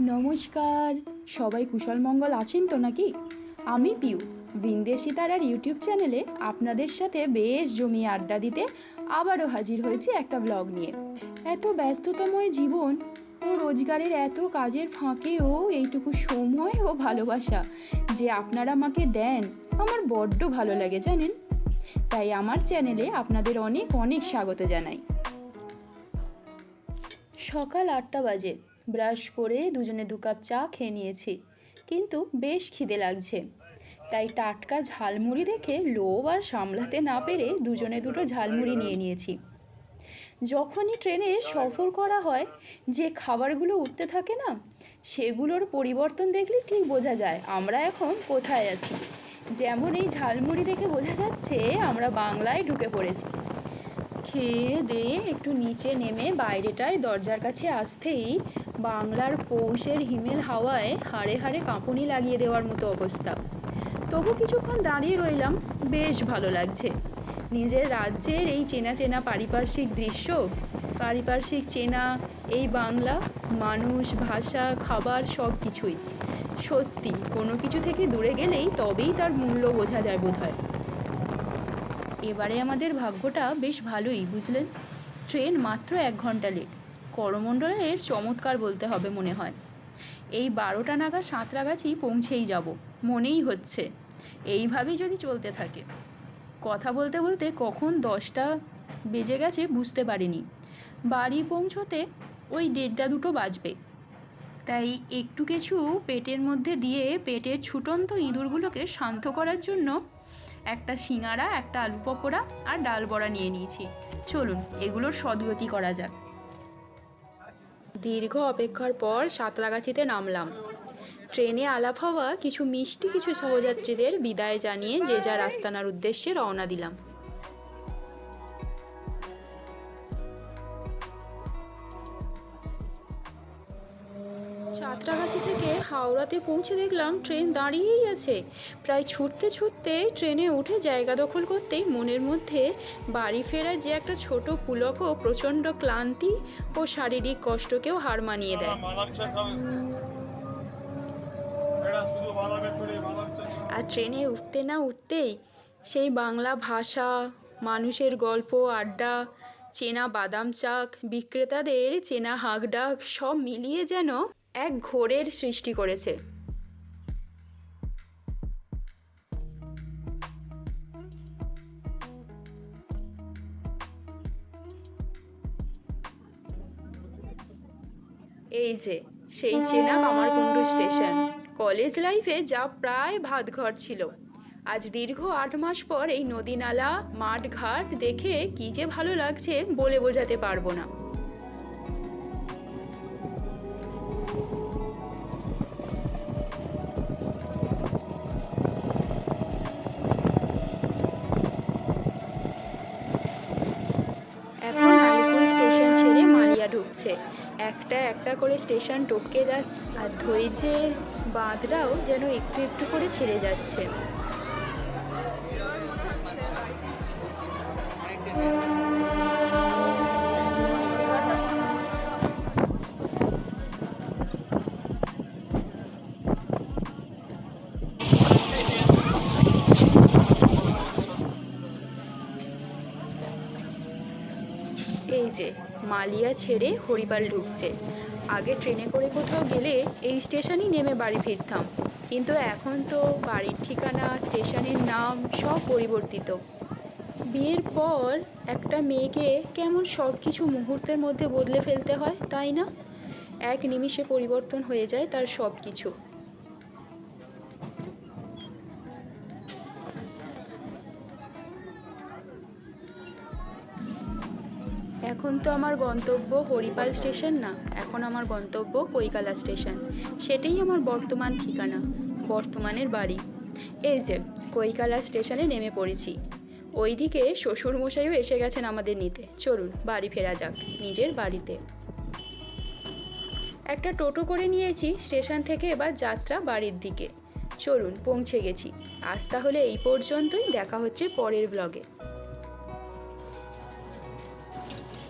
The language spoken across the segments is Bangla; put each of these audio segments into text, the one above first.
নমস্কার। সবাই কুশল মঙ্গল আছেন তো নাকি? আমি পিউ। বিন্দেশি তারার ইউটিউব চ্যানেলে আপনাদের সাথে বেশ জমিয়ে আড্ডা দিতে আবারও হাজির হয়েছি একটা ব্লগ নিয়ে। এত ব্যস্ততাময় জীবন ও রোজগারের এত কাজের ফাঁকেও এইটুকু সময় ও ভালোবাসা যে আপনারা আমাকে দেন, আমার বড্ড ভালো লাগে, জানেন? তাই আমার চ্যানেলে আপনাদের অনেক অনেক স্বাগত জানাই। সকাল আটটা বাজে। ব্রাশ করে দুজনে দু কাপ চা খেয়ে নিয়েছি। কিন্তু বেশ খিদে লাগছে। তাই টাটকা ঝালমুড়ি দেখে লোভ আর সামলাতে না পেরে দুজনে দুটো ঝালমুড়ি নিয়ে নিয়েছি। যখনই ট্রেনে সফর করা হয়, যে খাবারগুলো উঠতে থাকে না, সেগুলোর পরিবর্তন দেখলে ঠিক বোঝা যায়, আমরা এখন কোথায় আছি। যেমন এই ঝালমুড়ি দেখে বোঝা যাচ্ছে, আমরা বাংলায় ঢুকে পড়েছি। খেয়ে দিয়ে একটু নিচে নেমে বাইরেটায় দরজার কাছে আসতেই বাংলার পৌষের হিমেল হাওয়ায় হাড়ে হাড়ে কাঁপুনি লাগিয়ে দেওয়ার মতো অবস্থা। তবু কিছুক্ষণ দাঁড়িয়ে রইলাম, বেশ ভালো লাগছে। নিজের রাজ্যের এই চেনা চেনা পারিপার্শ্বিক দৃশ্য, পারিপার্শ্বিক চেনা এই বাংলা, মানুষ, ভাষা, খাবার, সব কিছুই। সত্যি, কোনো কিছু থেকে দূরে গেলেই তবেই তার মূল্য বোঝা যায় বোধ হয় এবারে আমাদের ভাগ্যটা বেশ ভালোই, বুঝলেন? ট্রেন মাত্র এক ঘণ্টা লেট। করমণ্ডলের চমৎকার বলতে হবে মনে হয়। এই বারোটা নাগাদ সাঁতরাগাছি পৌঁছেই যাব, মনেই হচ্ছে, এইভাবেই যদি চলতে থাকে। কথা বলতে বলতে কখন দশটা বেজে গেছে বুঝতে পারিনি। বাড়ি পৌঁছোতে ওই দেড়টা দুটো বাজবে। তাই একটু কিছু পেটের মধ্যে দিয়ে পেটের ছুটন্ত ইঁদুরগুলোকে শান্ত করার জন্য একটা সিঙাড়া, একটা আলু পকোড়া আর ডাল বড়া নিয়ে নিয়েছি। চলুন, এগুলোর সদগতি করা যাক। দীর্ঘ অপেক্ষার পর সাঁতরাগাছিতে নামলাম। ট্রেনে আলাপ হওয়া কিছু মিষ্টি, কিছু সহযাত্রীদের বিদায় জানিয়ে যে যার আস্তানার উদ্দেশ্যে রওনা দিলাম। সাঁতরাগাছি থেকে হাওড়াতে পৌঁছে দেখলাম ট্রেন দাঁড়িয়েই আছে। প্রায় ছুটতে ছুটতে ট্রেনে উঠে জায়গা দখল করতেই মনের মধ্যে বাড়ি ফেরার যে একটা ছোট পুলকও প্রচণ্ড ক্লান্তি ও শারীরিক কষ্টকেও হার মানিয়ে দেয়। আর ট্রেনে উঠতে না উঠতেই সেই বাংলা ভাষা, মানুষের গল্প, আড্ডা, চেনা বাদাম চাক, বিক্রেতাদের চেনা হাঁক ডাক সব মিলিয়ে যেন এক ঘোরের সৃষ্টি করেছে। এই যে, সেই চেনা কামারকুণ্ডু স্টেশন। কলেজ লাইফে যা প্রায় ভাত ঘর ছিল। আজ দীর্ঘ আট মাস পর এই নদী নালা মাঠ ঘাট দেখে কি যে ভালো লাগছে বলে বোঝাতে পারব না। স্টেশন ছেড়ে মালিয়া ঢুকছে। একটা একটা করে স্টেশন টপকে যাচ্ছে আর ধৈর্যের বাঁধটাও যেন একটু একটু করে ছেড়ে যাচ্ছে। মালিয়া ছেড়ে হরিপাল ঢুকছে। আগে ট্রেনে করে কোথাও গেলে এই স্টেশনই নেমে বাড়ি ফিরতাম। কিন্তু এখন তো বাড়ির ঠিকানা, স্টেশনের নাম সব পরিবর্তিত। বিয়ের পর একটা মেয়েকে কেমন সব কিছু মুহূর্তের মধ্যে বদলে ফেলতে হয়, তাই না? এক নিমিষে পরিবর্তন হয়ে যায় তার সব কিছু এখন তো আমার গন্তব্য হরিপাল স্টেশন না, এখন আমার গন্তব্য কৈকালা স্টেশন। সেটাই আমার বর্তমান ঠিকানা, বর্তমানের বাড়ি। এই যে, কৈকালা স্টেশনে নেমে পড়েছি। ওইদিকে শ্বশুরমশাইও এসে গেছেন আমাদের নিতে। চলুন, বাড়ি ফেরা যাক, নিজের বাড়িতে। একটা টোটো করে নিয়েছি স্টেশন থেকে এবার যাত্রা বাড়ির দিকে। চলুন, পৌঁছে গেছি। আজ তাহলে এই পর্যন্তই, দেখা হচ্ছে পরের ব্লগে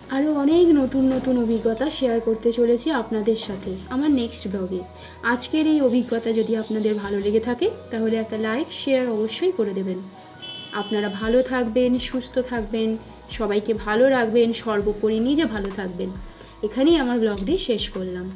আরও অনেক নতুন নতুন অভিজ্ঞতা শেয়ার করতে চলেছি আপনাদের সাথে আমার নেক্সট ব্লগে আজকের এই অভিজ্ঞতা যদি আপনাদের ভালো লেগে থাকে, তাহলে একটা লাইক শেয়ার অবশ্যই করে দেবেন। আপনারা ভালো থাকবেন, সুস্থ থাকবেন, সবাইকে ভালো রাখবেন, সর্বোপরি নিজে ভালো থাকবেন। এখানেই আমার ব্লগটি শেষ করলাম।